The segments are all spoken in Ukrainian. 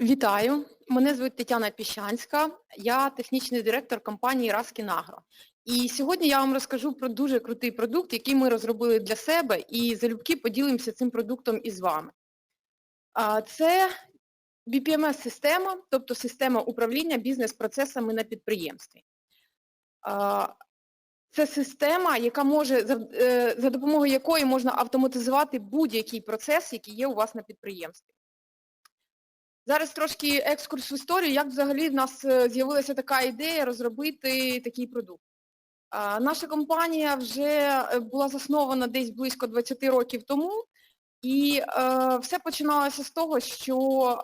Вітаю, мене звуть Тетяна Піщанська, я технічний директор компанії Раскінагро. І сьогодні я вам розкажу про дуже крутий продукт, який ми розробили для себе і залюбки поділимося цим продуктом із вами. Це BPMS-система, тобто система управління бізнес-процесами на підприємстві. Це система, яка може, е, за допомогою якої можна автоматизувати будь-який процес, який є у вас на підприємстві. Зараз трошки екскурс в історію, як взагалі в нас е, з'явилася така ідея розробити такий продукт. Наша компанія вже е, була заснована десь близько 20 років тому, і е, все починалося з того, що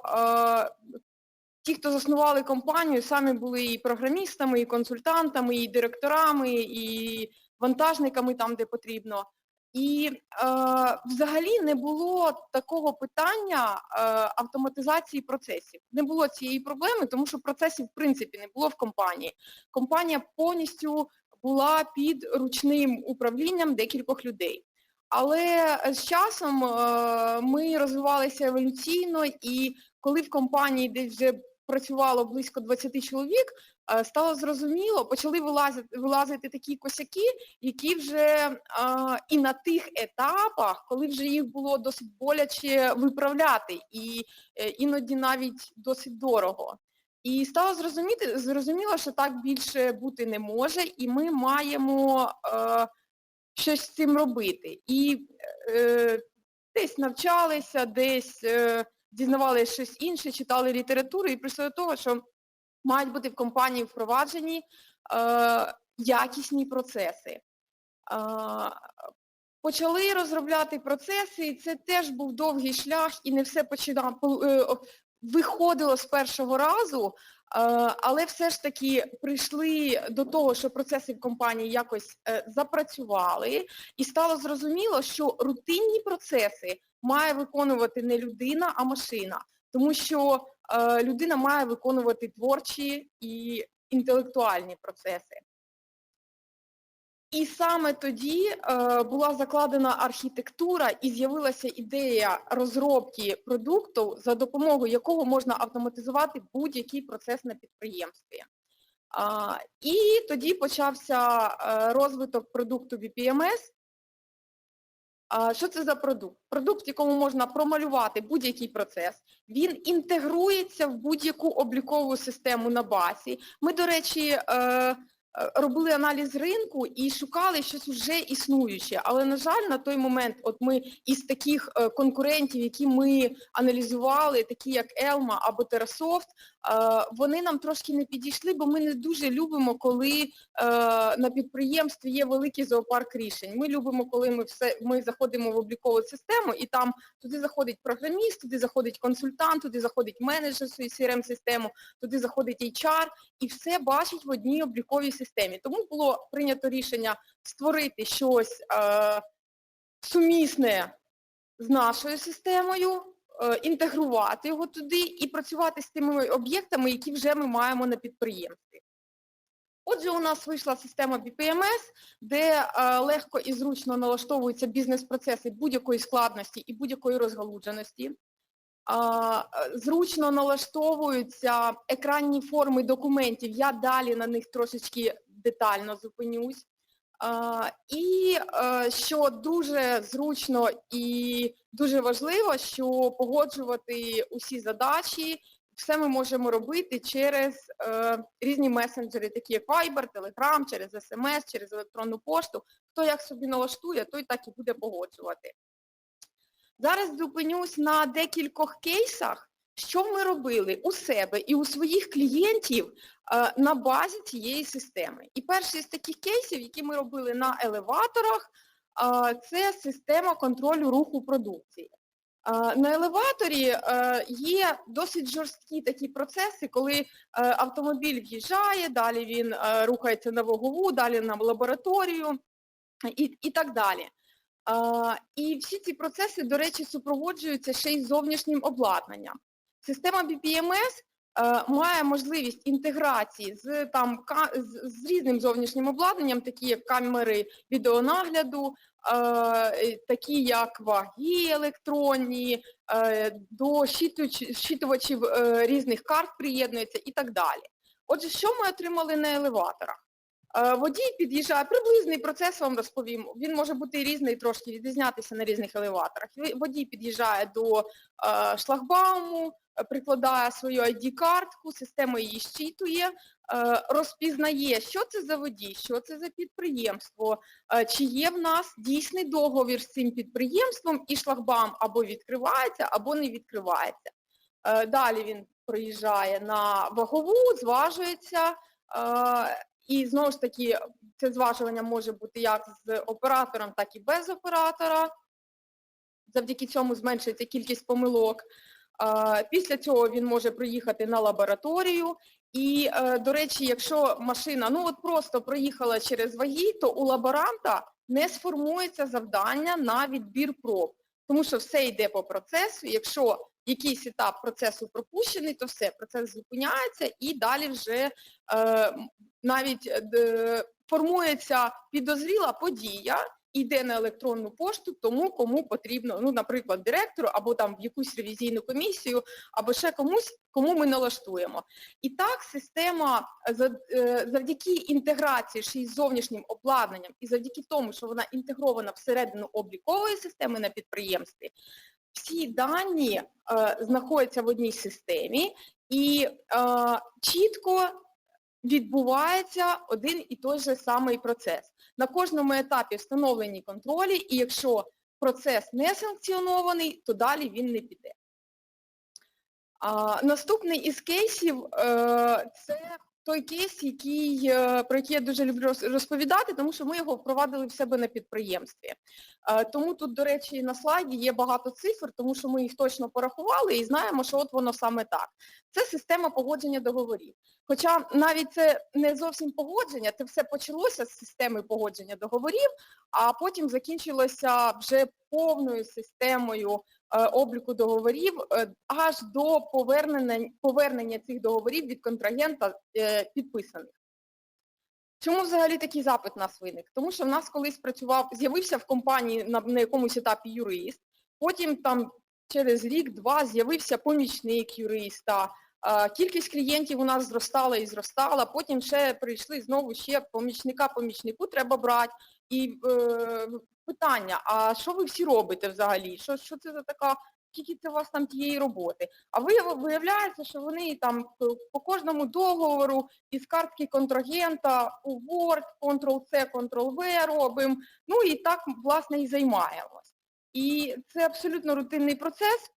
ті, хто заснували компанію, самі були і програмістами, і консультантами, і директорами, і вантажниками там, де потрібно. І е, взагалі не було такого питання е, автоматизації процесів. Не було цієї проблеми, тому що процесів в принципі не було в компанії. Компанія повністю була під ручним управлінням декількох людей. Але з часом е, ми розвивалися еволюційно, і коли в компанії десь вже працювало близько 20 чоловік, е, стало зрозуміло, почали вилазити, вилазити такі косяки, які вже а, і на тих етапах, коли вже їх було досить боляче виправляти, і е, іноді навіть досить дорого. І стало зрозуміти, зрозуміло, що так більше бути не може, і ми маємо е, щось з цим робити. І е, десь навчалися, десь е, дізнавалися щось інше, читали літературу і прийшли до того, що мають бути в компанії впроваджені е, якісні процеси. Е, почали розробляти процеси, і це теж був довгий шлях, і не все починав, е, виходило з першого разу, е, але все ж таки прийшли до того, що процеси в компанії якось запрацювали, і стало зрозуміло, що рутинні процеси має виконувати не людина, а машина. Тому що людина має виконувати творчі і інтелектуальні процеси. І саме тоді е, була закладена архітектура і з'явилася ідея розробки продукту, за допомогою якого можна автоматизувати будь-який процес на підприємстві. І тоді почався е, розвиток продукту BPMS. Що це за продукт? Продукт, в якому можна промалювати будь-який процес, він інтегрується в будь-яку облікову систему на базі. Ми, до речі, е, робили аналіз ринку і шукали щось вже існуюче. Але, на жаль, на той момент от ми із таких е, конкурентів, які ми аналізували, такі як Elma або е, вони нам трошки не підійшли, бо ми не дуже любимо, коли е, на підприємстві є великий зоопарк рішень. Ми любимо, коли ми все ми заходимо в облікову систему, і там туди заходить програміст, туди заходить консультант, туди заходить менеджер свою CRM-систему, туди заходить HR, і все бачить в одній обліковій системі. Тому було прийнято рішення створити щось е, сумісне з нашою системою, інтегрувати його туди і працювати з тими об'єктами, які вже ми маємо на підприємстві. Отже, у нас вийшла система BPMS, де е, легко і зручно налаштовуються бізнес-процеси будь-якої складності і будь-якої розгалудженості. Зручно налаштовуються екранні форми документів, я далі на них трошечки детально зупинюсь. І що дуже зручно і дуже важливо, що погоджувати усі задачі, все ми можемо робити через е, різні месенджери, такі як Viber, Telegram, через SMS, через електронну пошту. Хто як собі налаштує, той так і буде погоджувати. Зараз зупинюсь на декількох кейсах, що ми робили у себе і у своїх клієнтів е, на базі цієї системи. І перший з таких кейсів, які ми робили на елеваторах, е, це система контролю руху продукції. Е, на елеваторі є досить жорсткі такі процеси, коли автомобіль в'їжджає, далі він рухається на вагову, далі на лабораторію і, і так далі. І всі ці процеси, до речі, супроводжуються ще й зовнішнім обладнанням. Система BPMS а, має можливість інтеграції з, там, з, з різним зовнішнім обладнанням, такі як камери відеонагляду, а, такі як ваги електронні, е, до щитувачів е, різних карт приєднується і так далі. Отже, що ми отримали на елеваторах? Е, Водій під'їжджає, приблизний процес вам розповім. Він може бути різний, трошки відрізнятися на різних елеваторах. Водій під'їжджає до е, шлагбауму, е, прикладає свою ID-картку, система її щитує, розпізнає, що це за водій, що це за підприємство, чи є в нас дійсний договір з цим підприємством, і шлагбаум або відкривається, або не відкривається. Далі він приїжджає на вагову, зважується, і знову ж таки це зважування може бути як з оператором, так і без оператора. Завдяки цьому зменшується кількість помилок. Після цього він може приїхати на лабораторію. І, е, до речі, якщо машина ну от просто проїхала через ваги, то у лаборанта не сформується завдання на відбір проб, тому що все йде по процесу. Якщо якийсь етап процесу пропущений, то все, процес зупиняється і далі вже е, навіть е, формується підозріла подія, йде на електронну пошту тому, кому потрібно, ну, наприклад, директору або там в якусь ревізійну комісію, або ще комусь, кому ми налаштуємо. І так система е, е, завдяки інтеграції ще й з зовнішнім обладнанням і завдяки тому, що вона інтегрована всередину облікової системи на підприємстві, всі дані е, знаходяться в одній системі і е, чітко відбувається один і той же самий процес. На кожному етапі встановлені контролі, і якщо процес не санкціонований, то далі він не піде. А, наступний із кейсів е, це той кейс, який, е, про який я дуже люблю розповідати, тому що ми його впровадили в себе на підприємстві. Е, тому тут, до речі, на слайді є багато цифр, тому що ми їх точно порахували і знаємо, що от воно саме так. Це система погодження договорів. Хоча навіть це не зовсім погодження, це все почалося з системи погодження договорів, а потім закінчилося вже повною системою е, обліку договорів е, аж до повернення, повернення цих договорів від контрагента е, підписаних. Чому взагалі такий запит у нас виник? Тому що в нас колись працював, з'явився в компанії на, на якомусь етапі юрист, потім там через рік-два з'явився помічник юриста, кількість клієнтів у нас зростала і зростала, потім ще прийшли знову ще помічника помічнику треба брати. І е, питання, а що ви всі робите взагалі? Що, що це за така, скільки це у вас там тієї роботи? А вияв- виявляється, що вони там по кожному договору із картки контрагента у Word, Ctrl-C, Ctrl-V робимо, ну і так, власне, і займаємось. І це абсолютно рутинний процес,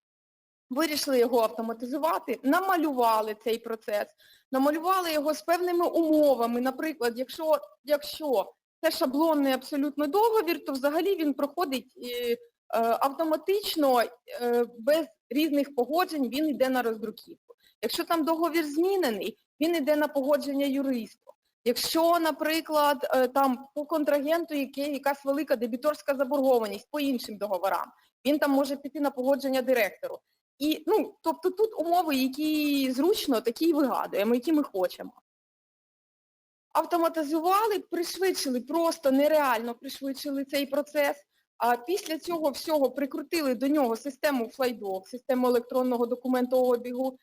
вирішили його автоматизувати, намалювали цей процес, намалювали його з певними умовами. Наприклад, якщо, якщо це шаблонний абсолютно договір, то взагалі він проходить е, е, автоматично, е, без різних погоджень, він йде на роздруківку. Якщо там договір змінений, він йде на погодження юристу. Якщо, наприклад, там по контрагенту яке, якась велика дебіторська заборгованість по іншим договорам, він там може піти на погодження директору. І, ну, тобто тут умови, які зручно, такі і вигадуємо, які ми хочемо. Автоматизували, пришвидшили, просто нереально пришвидшили цей процес. А після цього всього прикрутили до нього систему FlyDoc, систему електронного документообігу,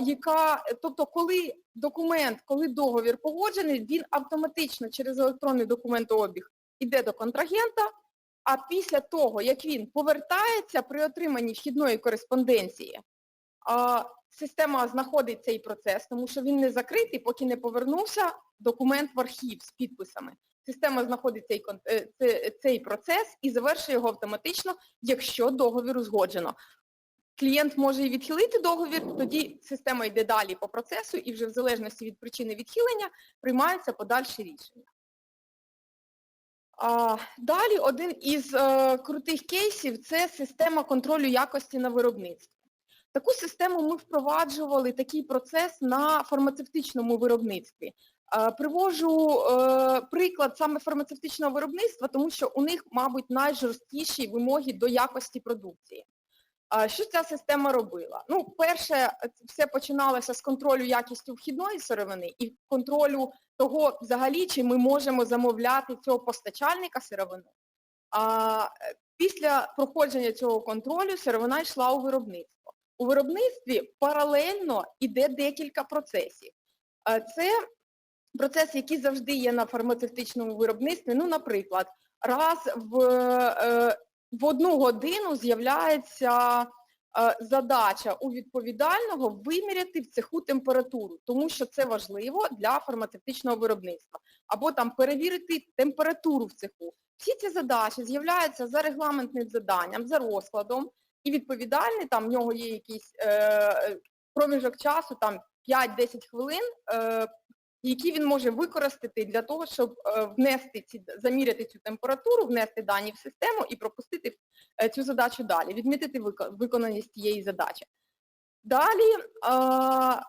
яка, тобто коли документ, коли договір погоджений, він автоматично через електронний документообіг іде до контрагента, а після того, як він повертається при отриманні вхідної кореспонденції, система знаходить цей процес, тому що він не закритий, поки не повернувся документ в архів з підписами. Система знаходить цей, е, це- цей процес і завершує його автоматично, якщо договір узгоджено. Клієнт може і відхилити договір, тоді система йде далі по процесу і вже в залежності від причини відхилення приймаються подальші рішення. Далі один із е, крутих кейсів це система контролю якості на виробництві. Таку систему ми впроваджували, такий процес на фармацевтичному виробництві. Е, Привожу е, приклад саме фармацевтичного виробництва, тому що у них, мабуть, найжорсткіші вимоги до якості продукції. Що ця система робила? Ну, перше, все починалося з контролю якістю вхідної сировини і контролю того, взагалі, чи ми можемо замовляти цього постачальника сировину. А, Після проходження цього контролю сировина йшла у виробництво. У виробництві паралельно йде декілька процесів. Це процес, який завжди є на фармацевтичному виробництві. Ну, наприклад, раз в, е, в одну годину з'являється е, задача у відповідального виміряти в цеху температуру, тому що це важливо для фармацевтичного виробництва. Або там перевірити температуру в цеху. Всі ці задачі з'являються за регламентним заданням, за розкладом, і відповідальний, там в нього є якийсь е, проміжок часу, там 5-10 хвилин, е, які він може використати для того, щоб е, внести ці, заміряти цю температуру, внести дані в систему і пропустити е, цю задачу далі, відмітити виконаність цієї задачі. Далі е,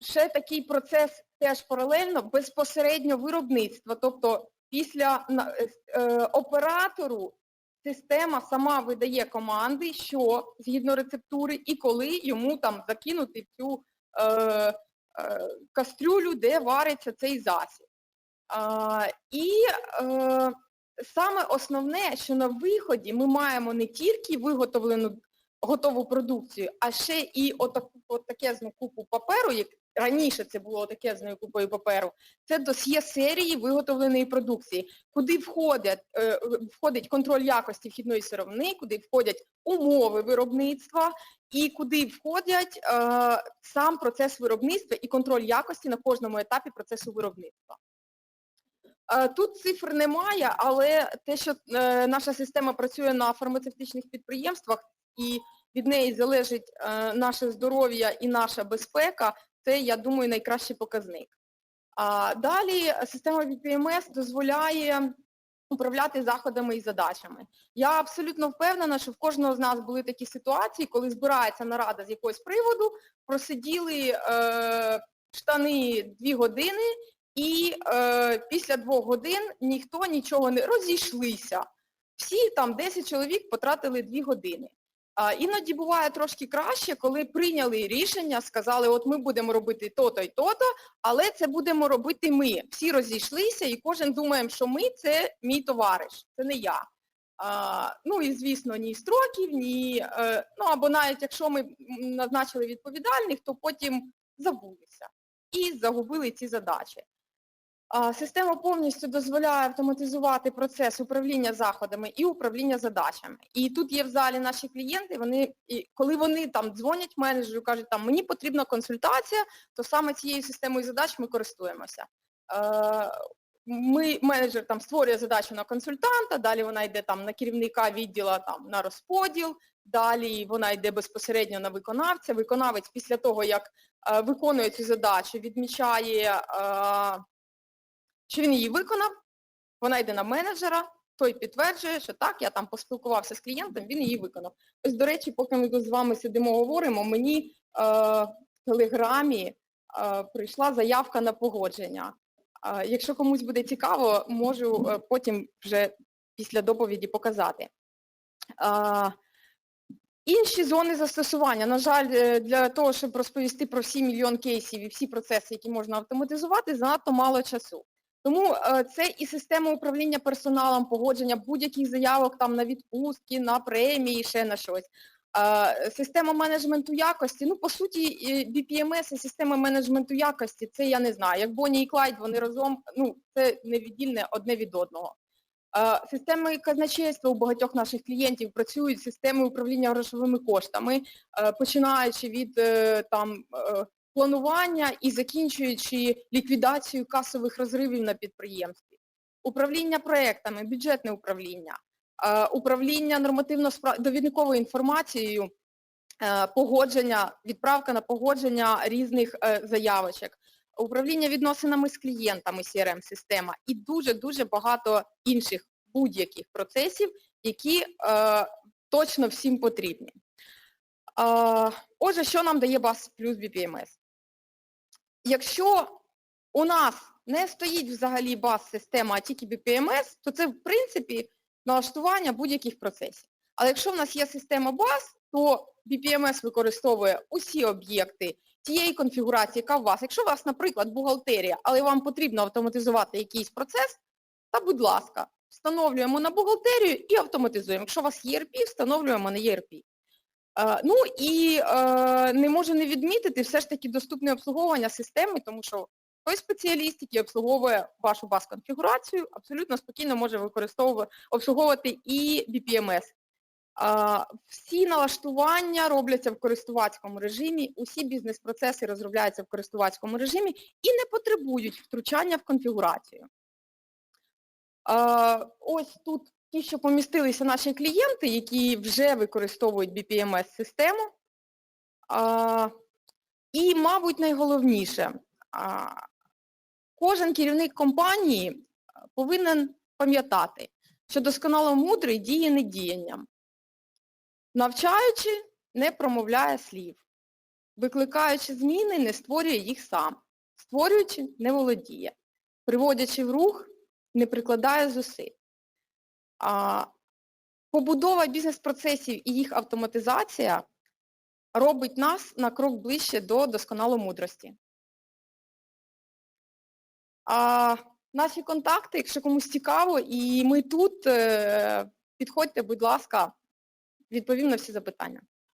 ще такий процес теж паралельно безпосередньо виробництва, тобто після оператору система сама видає команди, що згідно рецептури, і коли йому там закинути цю кастрюлю, де вариться цей засіб. І е, саме основне, що на виході ми маємо не тільки виготовлену готову продукцію, а ще і отаку от купу паперу, раніше це було такезною купою паперу, це досьє серії виготовленої продукції, куди входять, е, входить контроль якості вхідної сировини, куди входять умови виробництва і куди входять е, сам процес виробництва і контроль якості на кожному етапі процесу виробництва. Е, Тут цифр немає, але те, що е, наша система працює на фармацевтичних підприємствах і від неї залежить е, наше здоров'я і наша безпека, це, я думаю, найкращий показник. А далі система VPMS дозволяє управляти заходами і задачами. Я абсолютно впевнена, що в кожного з нас були такі ситуації, коли збирається нарада з якогось приводу, просиділи е, штани дві години, і е, після двох годин ніхто нічого не розійшлися. Всі там 10 чоловік потратили дві години. Іноді буває трошки краще, коли прийняли рішення, сказали, от ми будемо робити то-то і то-то, але це будемо робити ми. Всі розійшлися і кожен думає, що ми це мій товариш, це не я. А, ну і звісно, ні строків, ні, е, ну або навіть якщо ми назначили відповідальних, то потім забулися і загубили ці задачі. Система повністю дозволяє автоматизувати процес управління заходами і управління задачами. І тут є в залі наші клієнти, вони, коли вони там дзвонять менеджеру, кажуть, там мені потрібна консультація, то саме цією системою задач ми користуємося. Е, Ми, менеджер там створює задачу на консультанта, далі вона йде там на керівника відділа там, на розподіл, далі вона йде безпосередньо на виконавця. Виконавець після того, як е, виконує цю задачу, відмічає е, чи він її виконав, вона йде на менеджера, той підтверджує, що так, я там поспілкувався з клієнтом, він її виконав. Ось, до речі, поки ми з вами сидимо, говоримо, мені е, в Телеграмі е, прийшла заявка на погодження. Е, якщо комусь буде цікаво, можу е, потім вже після доповіді показати. Е, Інші зони застосування, на жаль, е, для того, щоб розповісти про всі мільйон кейсів і всі процеси, які можна автоматизувати, занадто мало часу. Тому е, це і система управління персоналом, погодження будь-яких заявок там на відпустки, на премії, ще на щось. Е, Система менеджменту якості, ну, по суті, BPMS і система менеджменту якості, це я не знаю. Як Бонні і Клайд, вони разом, ну, це невіддільне одне від одного. Е, Системи казначейства у багатьох наших клієнтів працюють системи управління грошовими коштами, починаючи від там планування і закінчуючи ліквідацією касових розривів на підприємстві. Управління проектами, бюджетне управління, е, управління нормативно-довідниковою інформацією, е, погодження, відправка на погодження різних е, заявочок, управління відносинами з клієнтами, CRM-система і дуже-дуже багато інших будь-яких процесів, які точно всім потрібні. Отже, що нам дає BAS плюс BPMS? Якщо у нас не стоїть взагалі BAS-система, а тільки BPMS, то це, в принципі, налаштування будь-яких процесів. Але якщо в нас є система BAS, то BPMS використовує усі об'єкти тієї конфігурації, яка у вас. Якщо у вас, наприклад, бухгалтерія, але вам потрібно автоматизувати якийсь процес, та будь ласка, встановлюємо на бухгалтерію і автоматизуємо. Якщо у вас є ERP, встановлюємо на ERP. Е, Ну і е, не можу не відмітити все ж таки доступне обслуговування системи, тому що той спеціаліст, який обслуговує вашу баз-конфігурацію, абсолютно спокійно може використовувати, обслуговувати і BPMS. Всі налаштування робляться в користувацькому режимі, усі бізнес-процеси розробляються в користувацькому режимі і не потребують втручання в конфігурацію. Ось тут ті, що помістилися наші клієнти, які вже використовують BPMS-систему. І, мабуть, найголовніше, а, кожен керівник компанії повинен пам'ятати, що досконало мудрий діє не діянням. Навчаючи, не промовляє слів. Викликаючи зміни, не створює їх сам. Створюючи, не володіє. Приводячи в рух, не прикладає зусиль. Побудова бізнес-процесів і їх автоматизація робить нас на крок ближче до досконаломудрості. А, наші контакти, якщо комусь цікаво, і ми тут, е, підходьте, будь ласка, відповім на всі запитання.